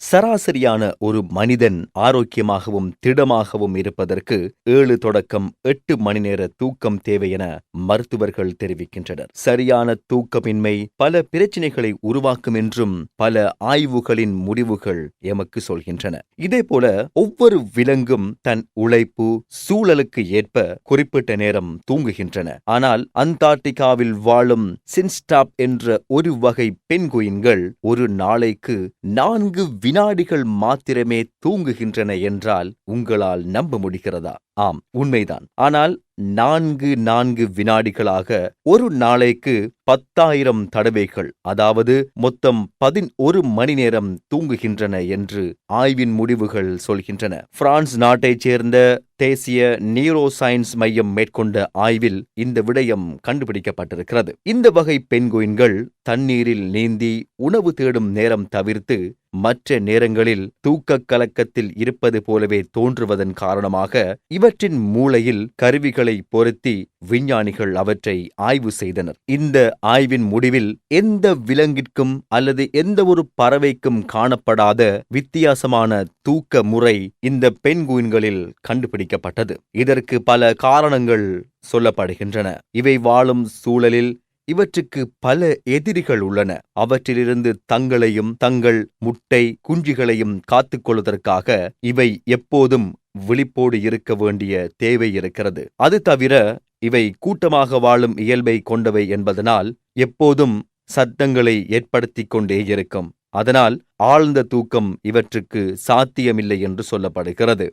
சராசரியான ஒரு மனிதன் ஆரோக்கியமாகவும் திடமாகவும் இருப்பதற்கு ஏழு தொடக்கம் எட்டு மணி நேர தூக்கம் தேவை என மருத்துவர்கள் தெரிவிக்கின்றனர். சரியான தூக்கமின்மை பல பிரச்சினைகளை உருவாக்கும் என்றும் பல ஆய்வுகளின் முடிவுகள் எமக்கு சொல்கின்றன. இதேபோல ஒவ்வொரு விலங்கும் தன் உழைப்பு சூழலுக்கு ஏற்ப குறிப்பிட்ட நேரம் தூங்குகின்றன. ஆனால் அந்தார்டிகாவில் வாழும் சின்ஸ்டாப் என்ற ஒரு வகை பெண்குயின்கள் ஒரு நாளைக்கு நான்கு வினாடிகள் மாத்திரமே தூங்குகின்றன என்றால் உங்களால் நம்ப முடிகிறதா? ஆம் உண்மைதான். ஆனால் நான்கு நான்கு வினாடிகளாக ஒரு நாளைக்கு பத்தாயிரம் தடவைகள் அதாவது மொத்தம் பதினொரு மணி நேரம் தூங்குகின்றன என்று ஆய்வின் முடிவுகள் சொல்கின்றன. பிரான்ஸ் நாட்டைச் சேர்ந்த தேசிய நியூரோ சயின்ஸ் மையம் மேற்கொண்ட ஆய்வில் இந்த விடயம் கண்டுபிடிக்கப்பட்டிருக்கிறது. இந்த வகை பெண்குயின்கள் தண்ணீரில் நீந்தி உணவு தேடும் நேரம் தவிர்த்து மற்ற நேரங்களில் தூக்கக் கலக்கத்தில் இருப்பது போலவே தோன்றுவதன் காரணமாக இவற்றின் மூளையில் கருவிகளை பொருத்தி விஞ்ஞானிகள் அவற்றை ஆய்வு செய்தனர். இந்த ஆய்வின் முடிவில் எந்த விலங்கிற்கும் அல்லது எந்த ஒரு பறவைக்கும் காணப்படாத வித்தியாசமான தூக்க முறை இந்த பெண்குயின்களில் கண்டுபிடிக்கப்பட்டது. இதற்கு பல காரணங்கள் சொல்லப்படுகின்றன. இவை வாழும் சூழலில் இவற்றுக்கு பல எதிரிகள் உள்ளன. அவற்றிலிருந்து தங்களையும் தங்கள் முட்டை குஞ்சுகளையும் காத்துக்கொள்வதற்காக இவை எப்போதும் விழிப்போடு இருக்க வேண்டிய தேவை இருக்கிறது. அது தவிர இவை கூட்டமாக வாழும் இயல்பை கொண்டவை என்பதனால் எப்போதும் சத்தங்களை ஏற்படுத்திக் கொண்டே இருக்கும். அதனால் ஆழ்ந்த தூக்கம் இவற்றுக்கு சாத்தியமில்லை என்று சொல்லப்படுகிறது.